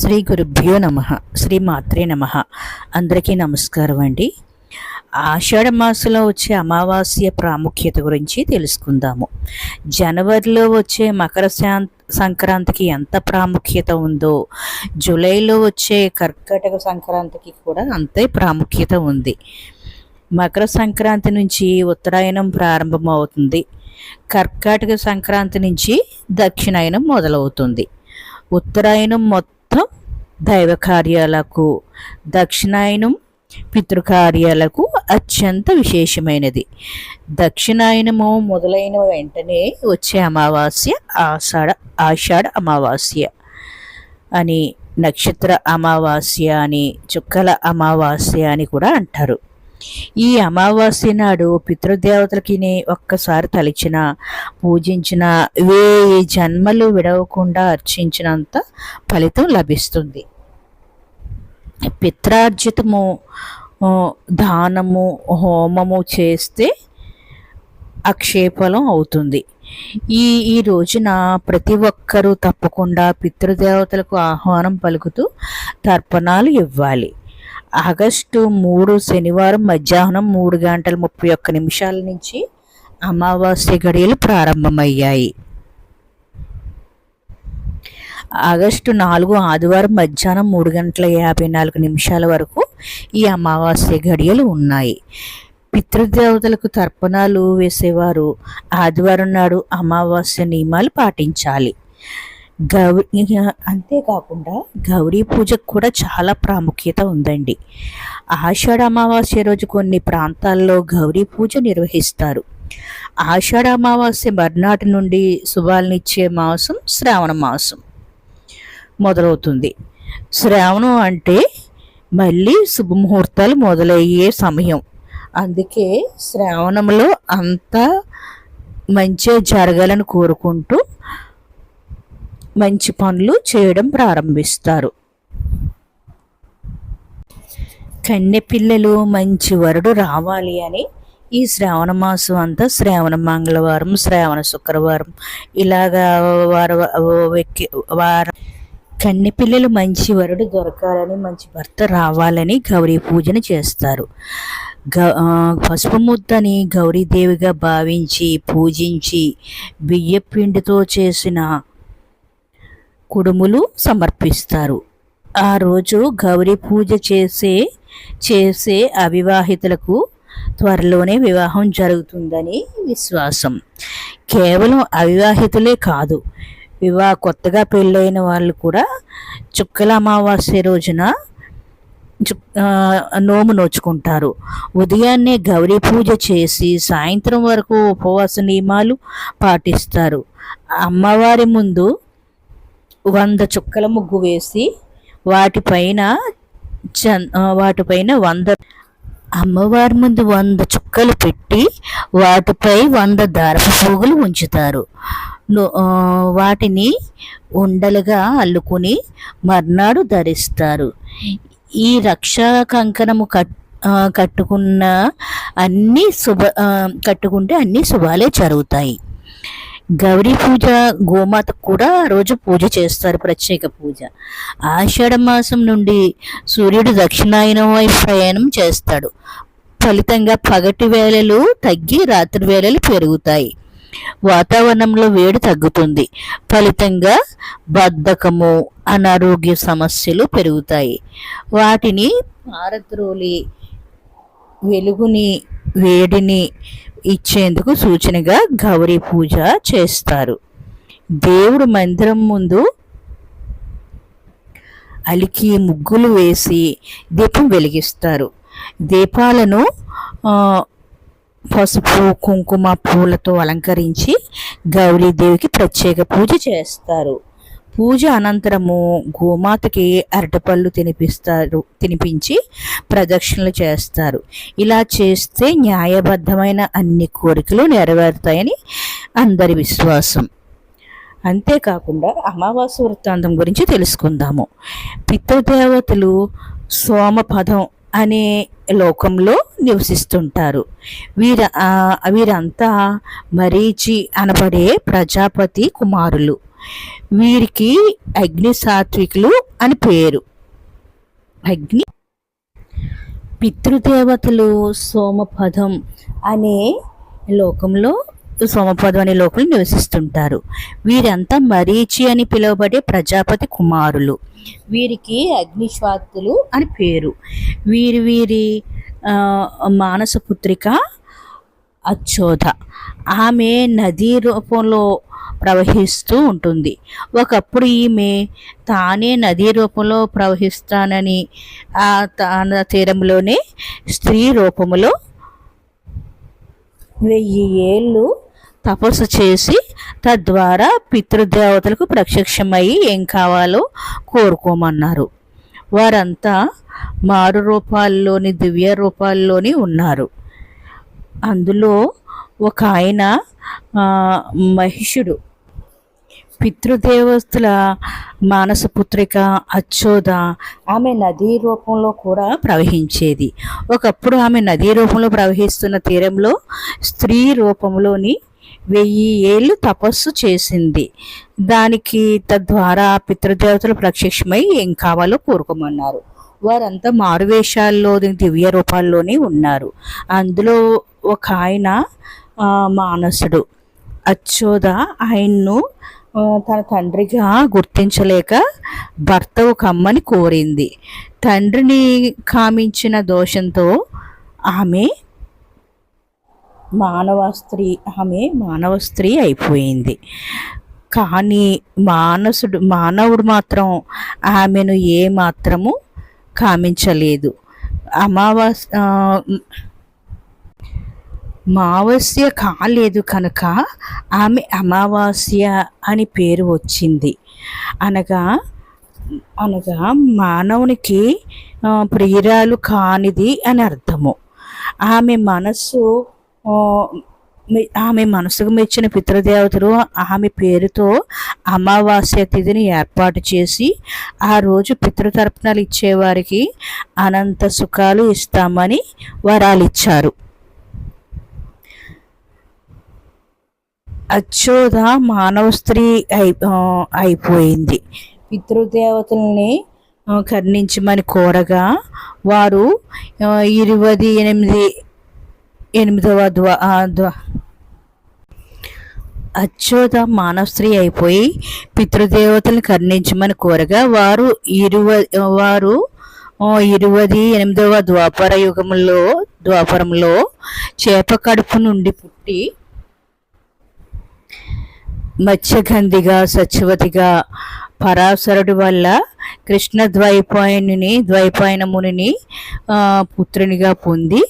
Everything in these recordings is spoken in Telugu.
శ్రీ గురుభ్యో నమ శ్రీ మాత్రే నమ. అందరికీ నమస్కారం అండి. ఆషాఢ మాసంలో వచ్చే అమావాస్య ప్రాముఖ్యత గురించి తెలుసుకుందాము. జనవరిలో వచ్చే మకర సంక్రాంతికి ఎంత ప్రాముఖ్యత ఉందో జూలైలో వచ్చే కర్కాటక సంక్రాంతికి కూడా అంతే ప్రాముఖ్యత ఉంది. మకర సంక్రాంతి నుంచి ఉత్తరాయణం ప్రారంభమవుతుంది. కర్కాటక సంక్రాంతి నుంచి దక్షిణాయనం మొదలవుతుంది. ఉత్తరాయణం మొత్తం దైవ కార్యాలకు దక్షిణాయనం పితృకార్యాలకు అత్యంత విశేషమైనది. దక్షిణాయనము మొదలైన వెంటనే వచ్చే అమావాస్య ఆషాఢ ఆషాఢ అమావాస్య అని నక్షత్ర అమావాస్య అని చుక్కల అమావాస్య అని కూడా అంటారు. ఈ అమావాస్య నాడు పితృదేవతలకి ఒక్కసారి తలిచిన పూజించిన వేయి జన్మలు విడవకుండా అర్చించినంత ఫలితం లభిస్తుంది. పిత్రార్జితము దానము హోమము చేస్తే అక్షేపలం అవుతుంది. ఈ ఈ రోజున ప్రతి ఒక్కరూ తప్పకుండా పితృదేవతలకు ఆహ్వానం పలుకుతూ తర్పణాలు ఇవ్వాలి. ఆగస్టు మూడు శనివారం మధ్యాహ్నం మూడు గంటల ముప్పై ఒక్క నిమిషాల నుంచి అమావాస్య గడియలు ప్రారంభమయ్యాయి. ఆగస్టు నాలుగు ఆదివారం మధ్యాహ్నం మూడు గంటల యాభై నాలుగు నిమిషాల వరకు ఈ అమావాస్య గడియలు ఉన్నాయి. పితృదేవతలకు తర్పణాలు వేసేవారు. ఆదివారం నాడు అమావాస్య నియమాలు పాటించాలి. గౌరీ అంతేకాకుండా గౌరీ పూజకు కూడా చాలా ప్రాముఖ్యత ఉందండి. ఆషాఢ అమావాస్య రోజు కొన్ని ప్రాంతాల్లో గౌరీ పూజ నిర్వహిస్తారు. ఆషాఢ అమావాస్య మర్నాటి నుండి శుభాలనిచ్చే మాసం శ్రావణ మాసం. మొదలవుతుంది. శ్రావణం అంటే మళ్ళీ శుభముహూర్తాలు మొదలయ్యే సమయం. అందుకే శ్రావణంలో అంతా మంచి జరగాలని కోరుకుంటూ మంచి పనులు చేయడం ప్రారంభిస్తారు. కన్నె పిల్లలు మంచి వరుడు రావాలి అని ఈ శ్రావణ మాసం అంతా శ్రావణ మంగళవారం శ్రావణ శుక్రవారం ఇలాగా వార వారం కన్నె పిల్లలు మంచి వరుడు దొరకాలని మంచి భర్త రావాలని గౌరీ పూజను చేస్తారు. గ పసుపు ముద్దని గౌరీదేవిగా భావించి పూజించి బియ్యపిండితో చేసిన కుడుములు సమర్పిస్తారు. ఆ రోజు గౌరీ పూజ చేసే చేసే అవివాహితులకు త్వరలోనే వివాహం జరుగుతుందని విశ్వాసం. కేవలం అవివాహితులే కాదు వివాహ కొత్తగా పెళ్ళైన వాళ్ళు కూడా చుక్కల అమావాస్య రోజున నోము నోచుకుంటారు. ఉదయాన్నే గౌరీ పూజ చేసి సాయంత్రం వరకు ఉపవాస నియమాలు పాటిస్తారు. అమ్మవారి ముందు వంద చుక్కల ముగ్గు వేసి వాటిపైన చన్ వాటిపైన వంద అమ్మవారి ముందు వంద చుక్కలు పెట్టి వాటిపై వంద దారపు పోగులు ఉంచుతారు. వాటిని ఉండలుగా అల్లుకుని మర్నాడు ధరిస్తారు. ఈ రక్షా కంకణము కట్ కట్టుకున్న అన్ని శుభ కట్టుకుంటే అన్ని శుభాలే జరుగుతాయి. గౌరీ పూజ గోమాతకు కూడా ఆ రోజు పూజ చేస్తారు ప్రత్యేక పూజ. ఆషాఢ మాసం నుండి సూర్యుడు దక్షిణాయనం వైపు ప్రయాణం చేస్తాడు. ఫలితంగా పగటి వేళలు తగ్గి రాత్రి వేళలు పెరుగుతాయి. వాతావరణంలో వేడి తగ్గుతుంది. ఫలితంగా బద్ధకము అనారోగ్య సమస్యలు పెరుగుతాయి. వాటిని పారద్రోలి వెలుగుని వేడిని ఇచ్చేందుకు సూచనగా గౌరీ పూజ చేస్తారు. దేవుడు మందిరం ముందు అలికి ముగ్గులు వేసి దీపం వెలిగిస్తారు. దీపాలను పసుపు కుంకుమ పూలతో అలంకరించి గౌరీదేవికి ప్రత్యేక పూజ చేస్తారు. పూజ అనంతరము గోమాతకి అరటిపళ్ళు తినిపిస్తారు తినిపించి ప్రదక్షిణలు చేస్తారు. ఇలా చేస్తే న్యాయబద్ధమైన అన్ని కోరికలు నెరవేరుతాయని అందరి విశ్వాసం. అంతేకాకుండా అమావాస్య వృత్తాంతం గురించి తెలుసుకుందాము. పితృదేవతలు సోమపదం అనే లోకంలో నివసిస్తుంటారు. వీర వీరంతా మరీచి అనబడే ప్రజాపతి కుమారులు. వీరికి అగ్ని సాత్వికులు అని పేరు. అగ్ని పితృదేవతలు సోమపదం అనే లోకంలో సోమపదవని లోకులు నివసిస్తుంటారు. వీరంతా మరీచి అని పిలువబడే ప్రజాపతి కుమారులు. వీరికి అగ్నిశ్వాతులు అని పేరు. వీరి వీరి మానసపుత్రిక అచ్చోధ. ఆమె నదీ రూపంలో ప్రవహిస్తూ ఉంటుంది. ఒకప్పుడు ఈమె తానే నదీ రూపంలో ప్రవహిస్తానని ఆ తన తీరంలోనే స్త్రీ రూపంలో వెయ్యి ఏళ్ళు తపస్సు చేసి తద్వారా పితృదేవతలకు ప్రత్యక్షమై ఏం కావాలో కోరుకోమన్నారు. వారంతా మారు రూపాల్లోని దివ్య రూపాల్లోని ఉన్నారు. అందులో ఒక ఆయన మహిషుడు. పితృదేవతల మానసపుత్రిక అచ్చోద ఆమె నదీ రూపంలో కూడా ప్రవహించేది. ఒకప్పుడు ఆమె నదీ రూపంలో ప్రవహిస్తున్న తీరంలో స్త్రీ రూపంలోని వెయ్యి ఏళ్ళు తపస్సు చేసింది. దానికి తద్వారా పితృదేవతలు ప్రత్యక్షమై ఏం కావాలో కోరుకోమన్నారు. వారంతా మారువేషాల్లో దివ్య రూపాల్లోనే ఉన్నారు. అందులో ఒక ఆయన మానసుడు. అచ్చోద ఆయన్ను తన తండ్రిగా గుర్తించలేక భర్త ఒక అమ్మని కోరింది. తండ్రిని కామించిన దోషంతో ఆమె మానవ స్త్రీ ఆమె మానవ స్త్రీ అయిపోయింది. కానీ మానసుడు మానవుడు మాత్రం ఆమెను ఏ మాత్రము కామించలేదు. అమావాస్ మావస్య కాలేదు కనుక ఆమె అమావాస్య అని పేరు వచ్చింది. అనగా అనగా మానవునికి ప్రియురాలు కానిది అని అర్థము. ఆమె మనస్సు ఆమె మనసుకు మెచ్చిన పితృదేవతలు ఆమె పేరుతో అమావాస్య తిథిని ఏర్పాటు చేసి ఆ రోజు పితృతర్పణలు ఇచ్చేవారికి అనంత సుఖాలు ఇస్తామని వరాలు ఇచ్చారు అచ్చోద మానవ స్త్రీ అయి అయిపోయింది. పితృదేవతల్ని కర్ణించమని కోరగా వారు ఇరవై ఎనిమిది ఎనిమిదవ ద్వా ద్వా మానవ స్త్రీ అయిపోయి పితృదేవతలను కర్ణించమని కోరగా వారు ఇరువ వారు ఇరువది ఎనిమిదవ ద్వాపర యుగంలో ద్వాపరంలో చేప కడుపు నుండి పుట్టి మత్స్యగంధిగా సచివతిగా పరాశరుడి వల్ల కృష్ణ ద్వైపాయనుని ద్వైపాయన మునిని పుత్రునిగా పొంది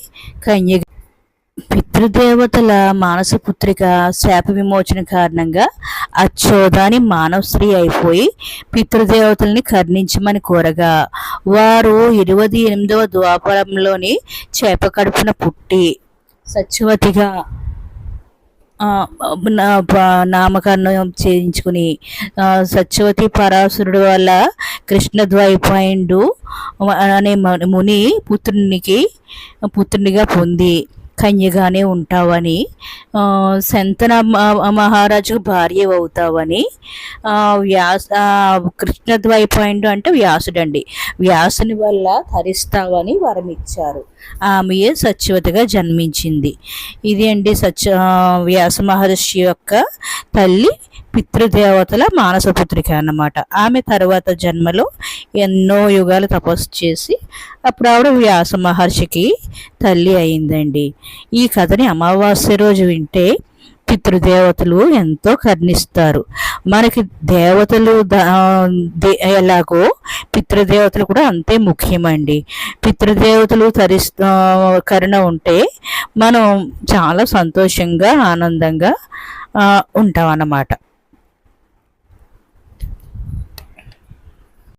కన్య పితృదేవతల మానస పుత్రిక శాప విమోచన కారణంగా అచ్చోదాని మానవ స్త్రీ అయిపోయి పితృదేవతల్ని కర్ణించమని కోరగా వారు ఇరవై ఎనిమిదవ ద్వాపరంలోని చేప కడుపున పుట్టి సత్యవతిగా నా నామకరణం చేయించుకుని సత్యవతి పరాశరుడు వల్ల కృష్ణద్వైపాయుడు అనే మ- ముని పుత్రునికి పుత్రునిగా పొంది కన్యగానే ఉంటావని శంతన మహారాజుకు భార్య అవుతావని వ్యాస ఆ, కృష్ణద్వైపాయుడు అంటే వ్యాసుడండి. వ్యాసుని వల్ల ధరిస్తావని వరం ఇచ్చారు ఆమెయే సత్యవతిగా జన్మించింది. ఇది అండి సత్య వ్యాస మహర్షి యొక్క తల్లి పితృదేవతల మానసపుత్రిక అన్నమాట. ఆమె తర్వాత జన్మలో ఎన్నో యుగాలు తపస్సు చేసి అప్పుడు ఆవిడ వ్యాస మహర్షికి తల్లి అయిందండి. ఈ కథని అమావాస్య రోజు వింటే పితృదేవతలు ఎంతో కర్ణిస్తారు. మనకి దేవతలు ఎలాగో పితృదేవతలు కూడా అంతే ముఖ్యమండి. పితృదేవతలు తరిస్ కరుణ ఉంటే మనం చాలా సంతోషంగా ఆనందంగా ఉంటాం అన్నమాట